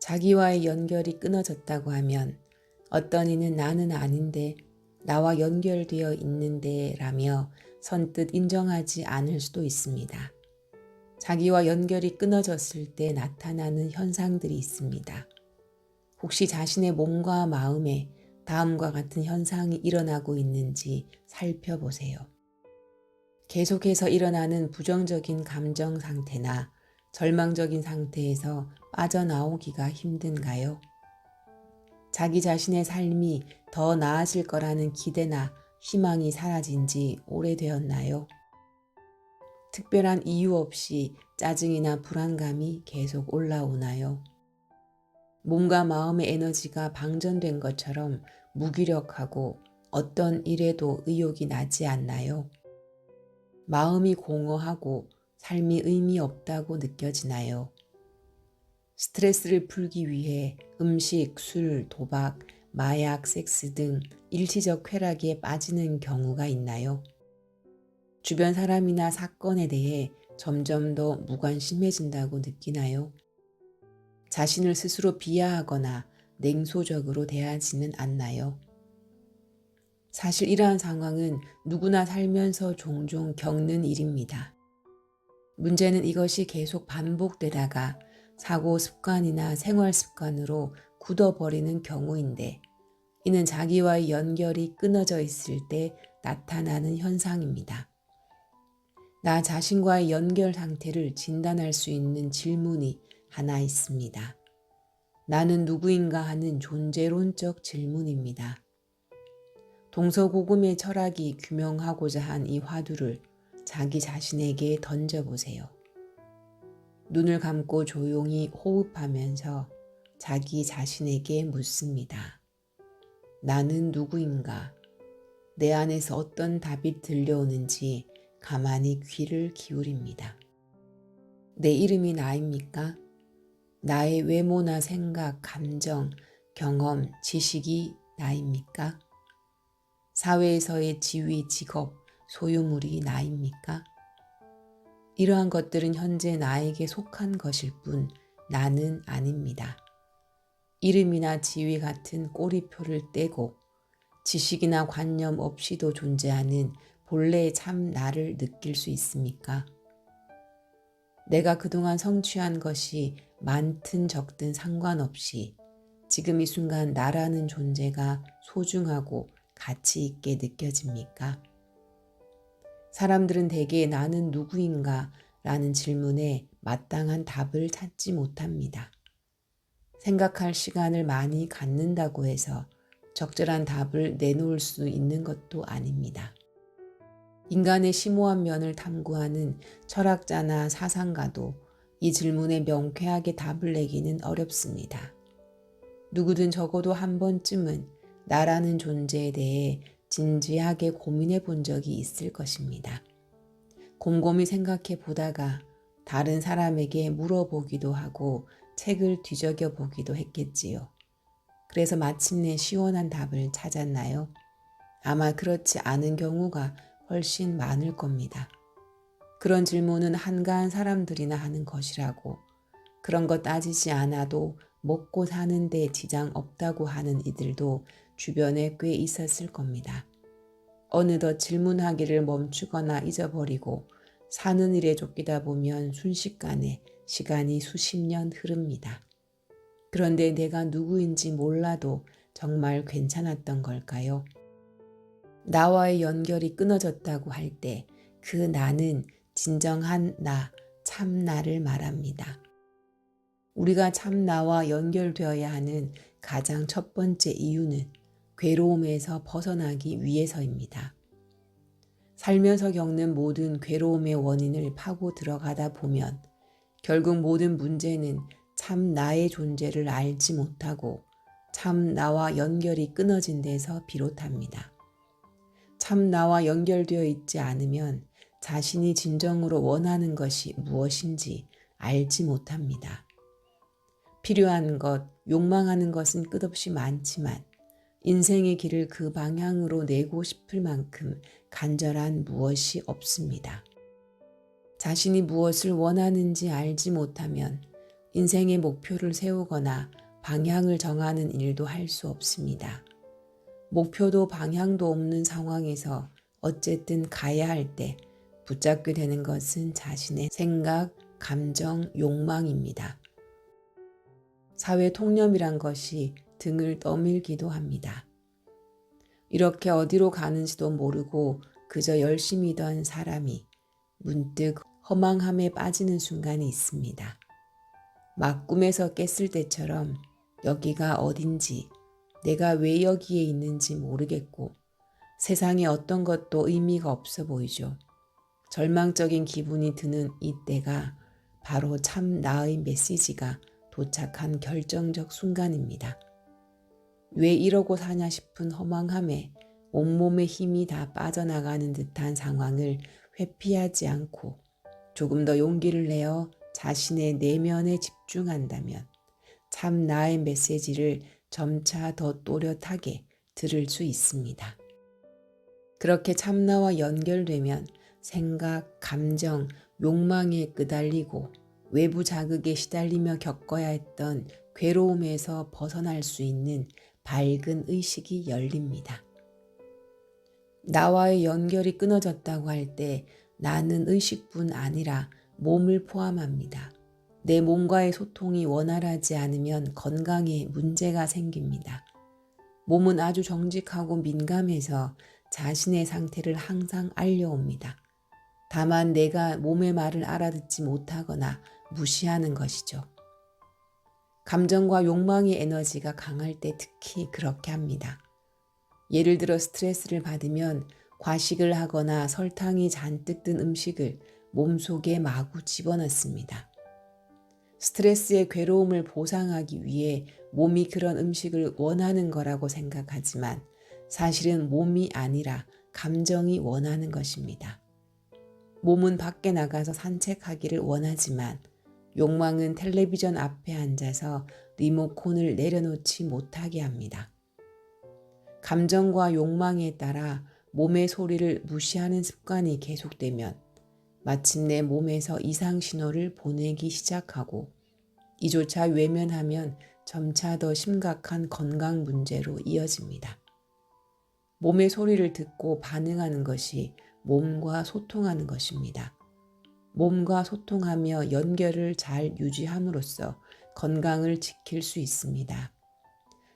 자기와의 연결이 끊어졌다고 하면 어떤 이는 나는 아닌데 나와 연결되어 있는데 라며 선뜻 인정하지 않을 수도 있습니다. 자기와 연결이 끊어졌을 때 나타나는 현상들이 있습니다. 혹시 자신의 몸과 마음에 다음과 같은 현상이 일어나고 있는지 살펴보세요. 계속해서 일어나는 부정적인 감정 상태나 절망적인 상태에서 빠져나오기가 힘든가요? 자기 자신의 삶이 더 나아질 거라는 기대나 희망이 사라진 지 오래되었나요? 특별한 이유 없이 짜증이나 불안감이 계속 올라오나요? 몸과 마음의 에너지가 방전된 것처럼 무기력하고 어떤 일에도 의욕이 나지 않나요? 마음이 공허하고 삶이 의미 없다고 느껴지나요? 스트레스를 풀기 위해 음식, 술, 도박, 마약, 섹스 등 일시적 쾌락에 빠지는 경우가 있나요? 주변 사람이나 사건에 대해 점점 더 무관심해진다고 느끼나요? 자신을 스스로 비하하거나 냉소적으로 대하지는 않나요? 사실 이러한 상황은 누구나 살면서 종종 겪는 일입니다. 문제는 이것이 계속 반복되다가 사고 습관이나 생활 습관으로 굳어버리는 경우인데 이는 자기와의 연결이 끊어져 있을 때 나타나는 현상입니다. 나 자신과의 연결 상태를 진단할 수 있는 질문이 하나 있습니다. 나는 누구인가 하는 존재론적 질문입니다. 동서고금의 철학이 규명하고자 한 이 화두를 자기 자신에게 던져보세요. 눈을 감고 조용히 호흡하면서 자기 자신에게 묻습니다. 나는 누구인가? 내 안에서 어떤 답이 들려오는지 가만히 귀를 기울입니다. 내 이름이 나입니까? 나의 외모나 생각, 감정, 경험, 지식이 나입니까? 사회에서의 지위, 직업, 소유물이 나입니까? 이러한 것들은 현재 나에게 속한 것일 뿐 나는 아닙니다. 이름이나 지위 같은 꼬리표를 떼고 지식이나 관념 없이도 존재하는 본래의 참 나를 느낄 수 있습니까? 내가 그동안 성취한 것이 많든 적든 상관없이 지금 이 순간 나라는 존재가 소중하고 가치 있게 느껴집니까? 사람들은 대개 나는 누구인가 라는 질문에 마땅한 답을 찾지 못합니다. 생각할 시간을 많이 갖는다고 해서 적절한 답을 내놓을 수 있는 것도 아닙니다. 인간의 심오한 면을 탐구하는 철학자나 사상가도 이 질문에 명쾌하게 답을 내기는 어렵습니다. 누구든 적어도 한 번쯤은 나라는 존재에 대해 진지하게 고민해 본 적이 있을 것입니다. 곰곰이 생각해 보다가 다른 사람에게 물어보기도 하고 책을 뒤적여 보기도 했겠지요. 그래서 마침내 시원한 답을 찾았나요? 아마 그렇지 않은 경우가 훨씬 많을 겁니다. 그런 질문은 한가한 사람들이나 하는 것이라고 그런 것 따지지 않아도 먹고 사는데 지장 없다고 하는 이들도 주변에 꽤 있었을 겁니다. 어느덧 질문하기를 멈추거나 잊어버리고 사는 일에 쫓기다 보면 순식간에 시간이 수십 년 흐릅니다. 그런데 내가 누구인지 몰라도 정말 괜찮았던 걸까요? 나와의 연결이 끊어졌다고 할 때 그 나는 진정한 나, 참 나를 말합니다. 우리가 참 나와 연결되어야 하는 가장 첫 번째 이유는 괴로움에서 벗어나기 위해서입니다. 살면서 겪는 모든 괴로움의 원인을 파고 들어가다 보면 결국 모든 문제는 참 나의 존재를 알지 못하고 참 나와 연결이 끊어진 데서 비롯합니다. 참 나와 연결되어 있지 않으면 자신이 진정으로 원하는 것이 무엇인지 알지 못합니다. 필요한 것, 욕망하는 것은 끝없이 많지만 인생의 길을 그 방향으로 내고 싶을 만큼 간절한 무엇이 없습니다. 자신이 무엇을 원하는지 알지 못하면 인생의 목표를 세우거나 방향을 정하는 일도 할 수 없습니다. 목표도 방향도 없는 상황에서 어쨌든 가야 할 때 붙잡게 되는 것은 자신의 생각, 감정, 욕망입니다. 사회 통념이란 것이 등을 떠밀기도 합니다. 이렇게 어디로 가는지도 모르고 그저 열심히던 사람이 문득 허망함에 빠지는 순간이 있습니다. 막 꿈에서 깼을 때처럼 여기가 어딘지 내가 왜 여기에 있는지 모르겠고 세상에 어떤 것도 의미가 없어 보이죠. 절망적인 기분이 드는 이때가 바로 참 나의 메시지가 도착한 결정적 순간입니다. 왜 이러고 사냐 싶은 허망함에 온몸의 힘이 다 빠져나가는 듯한 상황을 회피하지 않고 조금 더 용기를 내어 자신의 내면에 집중한다면 참 나의 메시지를 점차 더 또렷하게 들을 수 있습니다. 그렇게 참나와 연결되면 생각, 감정, 욕망에 끄달리고 외부 자극에 시달리며 겪어야 했던 괴로움에서 벗어날 수 있는 밝은 의식이 열립니다. 나와의 연결이 끊어졌다고 할 때 나는 의식뿐 아니라 몸을 포함합니다. 내 몸과의 소통이 원활하지 않으면 건강에 문제가 생깁니다. 몸은 아주 정직하고 민감해서 자신의 상태를 항상 알려옵니다. 다만 내가 몸의 말을 알아듣지 못하거나 무시하는 것이죠. 감정과 욕망의 에너지가 강할 때 특히 그렇게 합니다. 예를 들어 스트레스를 받으면 과식을 하거나 설탕이 잔뜩 든 음식을 몸속에 마구 집어넣습니다. 스트레스의 괴로움을 보상하기 위해 몸이 그런 음식을 원하는 거라고 생각하지만 사실은 몸이 아니라 감정이 원하는 것입니다. 몸은 밖에 나가서 산책하기를 원하지만 욕망은 텔레비전 앞에 앉아서 리모콘을 내려놓지 못하게 합니다. 감정과 욕망에 따라 몸의 소리를 무시하는 습관이 계속되면 마침내 몸에서 이상 신호를 보내기 시작하고 이조차 외면하면 점차 더 심각한 건강 문제로 이어집니다. 몸의 소리를 듣고 반응하는 것이 몸과 소통하는 것입니다. 몸과 소통하며 연결을 잘 유지함으로써 건강을 지킬 수 있습니다.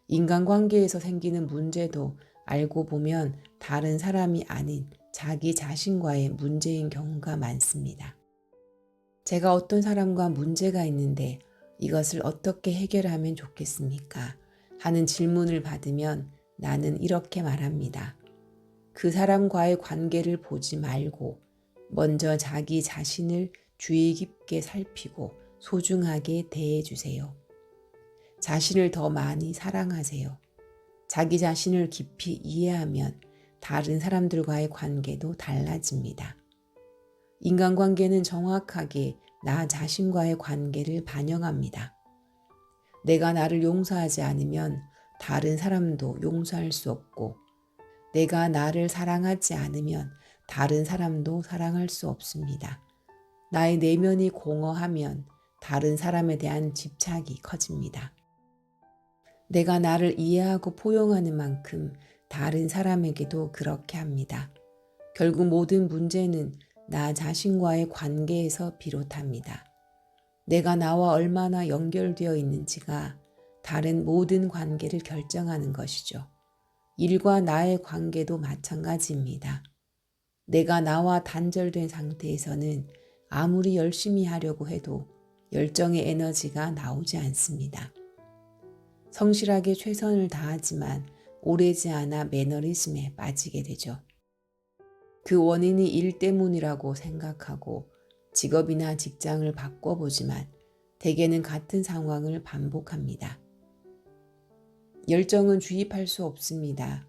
인간관계에서 생기는 문제도 알고 보면 다른 사람이 아닌 자기 자신과의 문제인 경우가 많습니다. 제가 어떤 사람과 문제가 있는데 이것을 어떻게 해결하면 좋겠습니까? 하는 질문을 받으면 나는 이렇게 말합니다. 그 사람과의 관계를 보지 말고 먼저 자기 자신을 주의 깊게 살피고 소중하게 대해주세요. 자신을 더 많이 사랑하세요. 자기 자신을 깊이 이해하면 다른 사람들과의 관계도 달라집니다. 인간관계는 정확하게 나 자신과의 관계를 반영합니다. 내가 나를 용서하지 않으면 다른 사람도 용서할 수 없고, 내가 나를 사랑하지 않으면 다른 사람도 사랑할 수 없습니다. 나의 내면이 공허하면 다른 사람에 대한 집착이 커집니다. 내가 나를 이해하고 포용하는 만큼 다른 사람에게도 그렇게 합니다. 결국 모든 문제는 나 자신과의 관계에서 비롯합니다. 내가 나와 얼마나 연결되어 있는지가 다른 모든 관계를 결정하는 것이죠. 일과 나의 관계도 마찬가지입니다. 내가 나와 단절된 상태에서는 아무리 열심히 하려고 해도 열정의 에너지가 나오지 않습니다. 성실하게 최선을 다하지만 오래지 않아 매너리즘에 빠지게 되죠. 그 원인이 일 때문이라고 생각하고 직업이나 직장을 바꿔보지만 대개는 같은 상황을 반복합니다. 열정은 주입할 수 없습니다.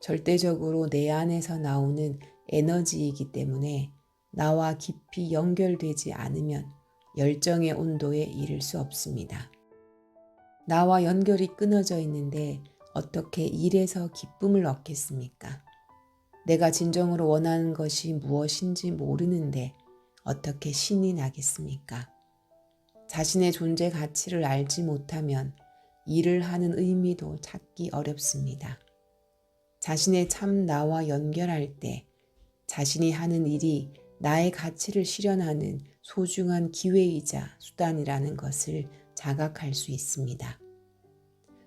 절대적으로 내 안에서 나오는 에너지이기 때문에 나와 깊이 연결되지 않으면 열정의 온도에 이를 수 없습니다. 나와 연결이 끊어져 있는데 어떻게 일에서 기쁨을 얻겠습니까? 내가 진정으로 원하는 것이 무엇인지 모르는데 어떻게 신이 나겠습니까? 자신의 존재 가치를 알지 못하면 일을 하는 의미도 찾기 어렵습니다. 자신의 참 나와 연결할 때 자신이 하는 일이 나의 가치를 실현하는 소중한 기회이자 수단이라는 것을 자각할 수 있습니다.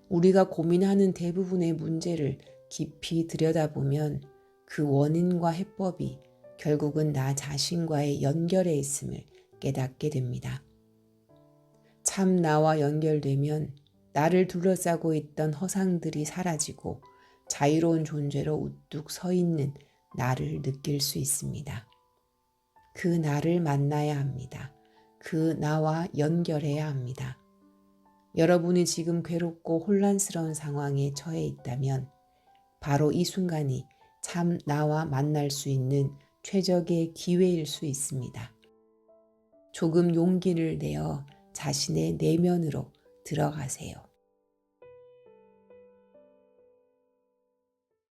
우리가 고민하는 대부분의 문제를 깊이 들여다보면 그 원인과 해법이 결국은 나 자신과의 연결에 있음을 깨닫게 됩니다. 참 나와 연결되면 나를 둘러싸고 있던 허상들이 사라지고 자유로운 존재로 우뚝 서 있는 나를 느낄 수 있습니다. 그 나를 만나야 합니다. 그 나와 연결해야 합니다. 여러분이 지금 괴롭고 혼란스러운 상황에 처해 있다면 바로 이 순간이 참 나와 만날 수 있는 최적의 기회일 수 있습니다. 조금 용기를 내어 자신의 내면으로 들어가세요.